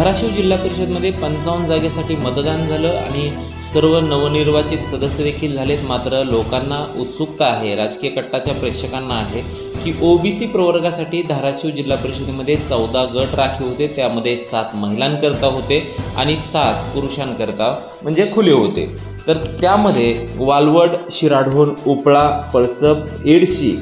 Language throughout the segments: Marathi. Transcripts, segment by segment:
धाराशिव जिल्हा परिषदमध्ये पंचावन्न जागेसाठी मतदान झालं आणि सर्व नवनिर्वाचित सदस्य देखील झालेत. मात्र लोकांना उत्सुकता आहे राजकीय कट्टाच्या प्रेक्षकांना आहे की ओबीसी प्रवर्गासाठी धाराशिव जिल्हा परिषदेमध्ये चौदा गट राखीव होते. त्यामध्ये सात महिलांकरता होते आणि सात पुरुषांकरता म्हणजे खुले होते. तर त्यामध्ये वालवड शिराढोण उपळा पळसप एडशी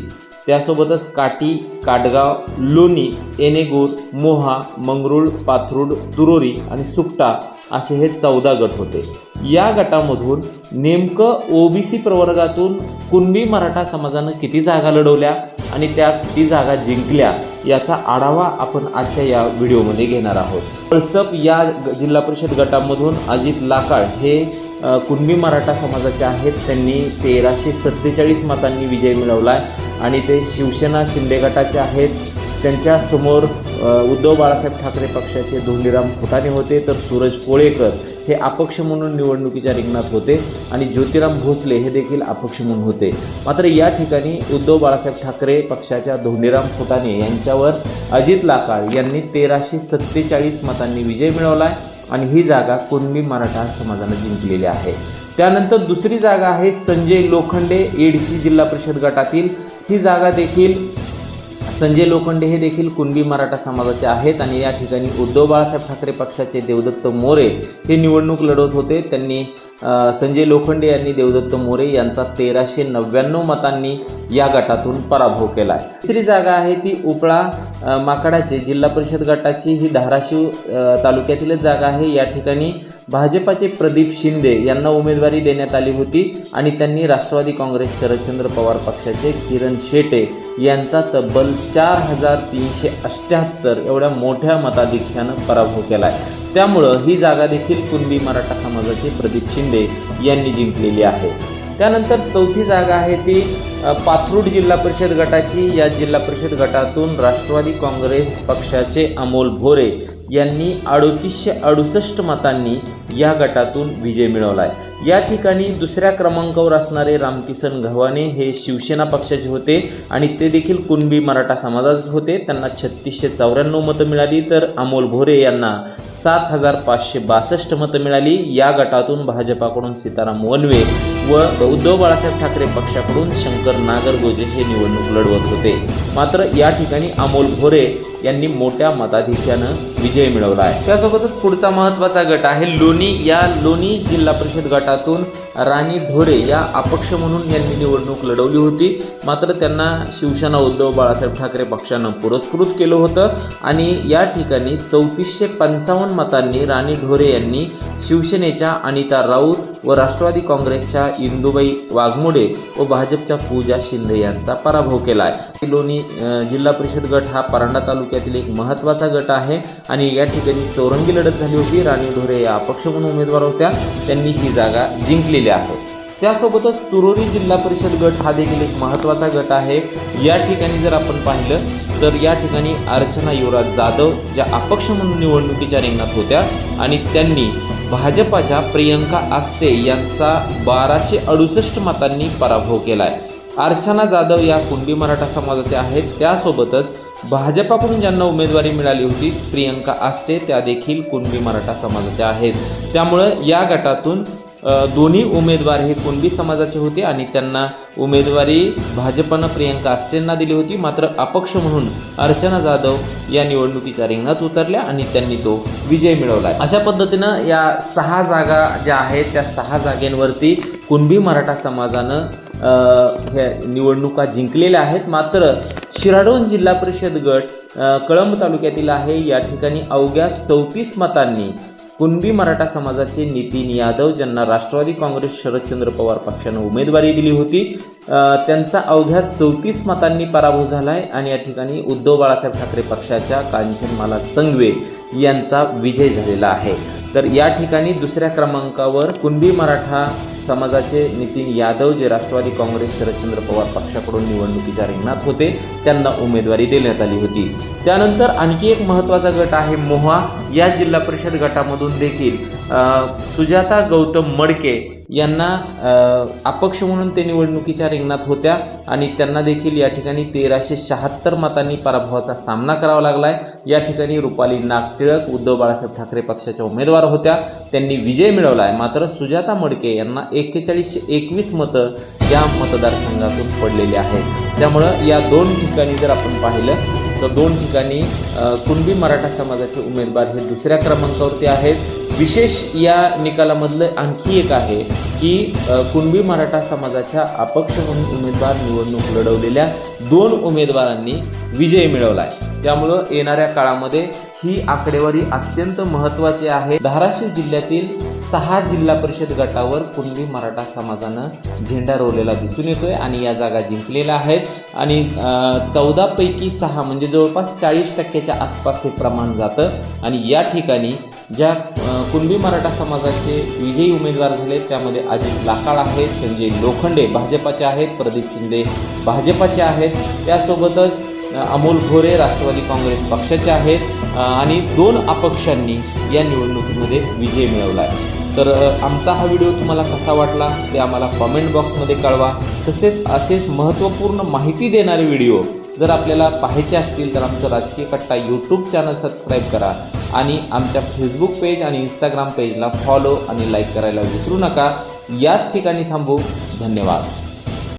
त्यासोबतच काटी काटगाव लोणी एनेगूर मोहा मंगरुळ पाथरुड तुरोरी आणि सुकटा असे हे चौदा गट होते. या गटामधून नेमकं ओबीसी प्रवर्गातून कुणबी मराठा समाजानं किती जागा लढवल्या आणि त्या किती जागा जिंकल्या याचा आढावा आपण आजच्या या व्हिडिओमध्ये घेणार आहोत. पळसप या जिल्हा परिषद गटामधून अजित लाकाळ हे कुणबी मराठा समाजाचे आहेत. त्यांनी तेराशे सत्तेचाळीस मतांनी विजय मिळवला आहे आणि ते शिवसेना शिंदे गटाचे आहेत. त्यांच्यासमोर उद्धव बाळासाहेब ठाकरे पक्षाचे धोंडीराम फुटाणे होते तर सूरज कोळेकर हे अपक्ष म्हणून निवडणुकीच्या रिंगणात होते आणि ज्योतिराम भोसले हे देखील अपक्ष म्हणून होते. मात्र या ठिकाणी उद्धव बाळासाहेब ठाकरे पक्षाच्या धोंडीराम फुटाणे यांच्यावर अजित लाकाळ यांनी तेराशे सत्तेचाळीस मतांनी विजय मिळवला आहे आणि ही जागा कुणबी मराठा समाजानं जिंकलेली आहे. त्यानंतर दुसरी जागा आहे संजय लोखंडे एडशी जिल्हा परिषद गटातील. ही जागा देखील संजय लोखंडे हे देखील कुणबी मराठा समाजाचे आहेत आणि या ठिकाणी उद्धव बाळासाहेब ठाकरे पक्षाचे देवदत्त मोरे हे निवडणूक लढवत होते. त्यांनी संजय लोखंडे यांनी देवदत्त मोरे यांचा तेराशे नव्याण्णव मतांनी या गटातून पराभव केला आहे. तिसरी जागा आहे ती उपळा माकडाचे. जिल्हा परिषद गटाची ही धाराशिव तालुक्यातीलच जागा आहे. या ठिकाणी भाजपाचे प्रदीप शिंदे यांना उमेदवारी देण्यात आली होती आणि त्यांनी राष्ट्रवादी काँग्रेस शरदचंद्र पवार पक्षाचे किरण शेटे यांचा तब्बल चार हजार तीनशे अठ्ठ्याहत्तर एवढ्या मोठ्या मताधिक्यानं पराभव केला आहे. त्यामुळं ही जागा देखील कुणबी मराठा समाजाचे प्रदीप शिंदे यांनी जिंकलेली आहे. त्यानंतर चौथी जागा आहे ती पाथरूड जिल्हा परिषद गटाची. या जिल्हा परिषद गटातून राष्ट्रवादी काँग्रेस पक्षाचे अमोल भोरे यांनी अडोतीसशे अडुसष्ट मतांनी या गटातून विजय मिळवला आहे या ठिकाणी दुसऱ्या क्रमांकावर असणारे रामकिसन गव्हाणे हे शिवसेना पक्षाचे होते आणि ते देखील कुणबी मराठा समाजाचे होते. त्यांना छत्तीसशे चौऱ्याण्णव मतं मिळाली. तर अमोल भोरे यांना सात हजार पाचशे बासष्ट मतं मिळाली. या गटातून भाजपाकडून सीताराम वनवे व उद्धव बाळासाहेब ठाकरे पक्षाकडून शंकर नागरगोजे हे निवडणूक लढवत होते. मात्र या ठिकाणी अमोल भोरे यांनी मोठ्या मताधिक्यानं विजय मिळवला आहे. त्यासोबतच पुढचा महत्त्वाचा गट आहे लोणी. या लोणी जिल्हा परिषद गटातून राणी ढोरे या अपक्ष म्हणून यांनी निवडणूक लढवली होती. मात्र त्यांना शिवसेना उद्धव बाळासाहेब ठाकरे पक्षानं पुरस्कृत केलं होतं आणि या ठिकाणी चौतीसशे पंचावन्न मतांनी राणी ढोरे यांनी शिवसेनेच्या अनिता राऊत व राष्ट्रवादी काँग्रेसच्या इंदुबाई वाघमोडे व भाजपच्या पूजा शिंदे यांचा पराभव केला आहे. लोणी जिल्हा परिषद गट हा परांडा तालुका तालुक्यातील एक महत्त्वाचा गट आहे. आणि या ठिकाणी चौरंगी लढत झाली होती. राणी ढोरे या अपक्ष म्हणून उमेदवार होत्या. त्यांनी ही जागा जिंकलेली आहे. त्यासोबतच तुरोरी जिल्हा परिषद गट हा देखील एक महत्त्वाचा गट आहे. या ठिकाणी जर आपण पाहिलं तर या ठिकाणी अर्चना युवराज जाधव ज्या अपक्ष म्हणून निवडणुकीच्या रिंगणात होत्या. आणि त्यांनी भाजपाच्या प्रियंका आस्ते यांचा बाराशे अडुसष्ट मतांनी पराभव केला आहे अर्चना जाधव या कुंडी मराठा समाजाच्या आहेत. त्यासोबतच भाजपाकडून ज्यांना उमेदवारी मिळाली होती प्रियंका आष्टे त्या देखील कुणबी मराठा समाजाच्या आहेत. त्यामुळं या गटातून दोन्ही उमेदवार हे कुणबी समाजाचे होते आणि त्यांना उमेदवारी भाजपनं प्रियंका आष्टेंना दिली होती. मात्र अपक्ष म्हणून अर्चना जाधव या निवडणुकीच्या रिंगणात उतरल्या आणि त्यांनी तो विजय मिळवला. अशा पद्धतीनं या सहा जागा ज्या आहेत त्या सहा जागेंवरती कुणबी मराठा समाजानं ह्या निवडणुका जिंकलेल्या आहेत. मात्र शिराडोन जिल्हा परिषद गट कळंब तालुक्यातील आहे. या ठिकाणी अवघ्या चौतीस मतांनी कुणबी मराठा समाजाचे नितीन यादव ज्यांना राष्ट्रवादी काँग्रेस शरदचंद्र पवार पक्षानं उमेदवारी दिली होती त्यांचा अवघ्या चौतीस मतांनी पराभव झाला आहे आणि या ठिकाणी उद्धव बाळासाहेब ठाकरे पक्षाच्या कांचनमाला संगवे यांचा विजय झालेला आहे. तर या ठिकाणी दुसऱ्या क्रमांकावर कुणबी मराठा समाजाचे नितीन यादव जे राष्ट्रवादी काँग्रेस शरदचंद्र पवार पक्षाकडून निवडणुकीच्या रिंगणात होते त्यांना उमेदवारी देण्यात आली होती. त्यानंतर आणखी एक महत्त्वाचा गट आहे मोहा. या जिल्हा परिषद गटामधून देखील सुजाता गौतम मडके यांना अपक्ष म्हणून ते निवडणुकीच्या रिंगणात होत्या आणि त्यांना देखील या ठिकाणी तेराशे शहात्तर मतांनी पराभवाचा सामना करावा लागलाय. या ठिकाणी रुपाली नागटिळक उद्धव बाळासाहेब ठाकरे पक्षाच्या उमेदवार होत्या. त्यांनी विजय मिळवला आहे मात्र सुजाता मडके यांना एक्केचाळीसशे एकवीस मतं या मतदारसंघातून पडलेली आहेत. त्यामुळं या दोन ठिकाणी जर आपण पाहिलं तर दोन ठिकाणी कुणबी मराठा समाजाचे उमेदवार हे दुसऱ्या क्रमांकावरती आहेत. विशेष या निकालामधलं आणखी एक आहे की कुणबी मराठा समाजाच्या अपक्ष म्हणून उमेदवार निवडणूक लढवलेल्या दोन उमेदवारांनी विजय मिळवला आहे त्यामुळं येणाऱ्या काळामध्ये ही आकडेवारी अत्यंत महत्त्वाची आहे. धाराशिव जिल्ह्यातील सहा जिल्हा परिषद गटावर कुणबी मराठा समाजानं झेंडा रोवलेला दिसून येतोय आणि या जागा जिंकलेल्या आहेत. आणि चौदापैकी सहा म्हणजे जवळपास चाळीस टक्क्याच्या आसपास हे प्रमाण जातं. आणि या ठिकाणी ज्या कुणबी मराठा समाजाचे विजयी उमेदवार झाले त्यामध्ये अजित लाकाळ आहेत संजय लोखंडे भाजपाचे आहेत प्रदीप शिंदे भाजपाचे आहेत. त्यासोबतच अमोल घोरे राष्ट्रवादी काँग्रेस पक्षाचे आहेत. आणि दोन अपक्षांनी या निवडणुकीमध्ये विजय मिळवला आहे. तर आमचा हा व्हिडिओ तुम्हाला कसा वाटला ते आम्हाला कॉमेंट बॉक्समध्ये कळवा. तसेच असेच महत्त्वपूर्ण माहिती देणारे व्हिडिओ जर आपल्याला पाहायचे असतील तर आमचं राजकीय कट्टा यूट्यूब चॅनल सबस्क्राईब करा. आणि आमच्या फेसबुक पेज आणि इंस्टाग्राम पेजला फॉलो आणि लाईक करायला विसरू नका. याच ठिकाणी थांबू. धन्यवाद.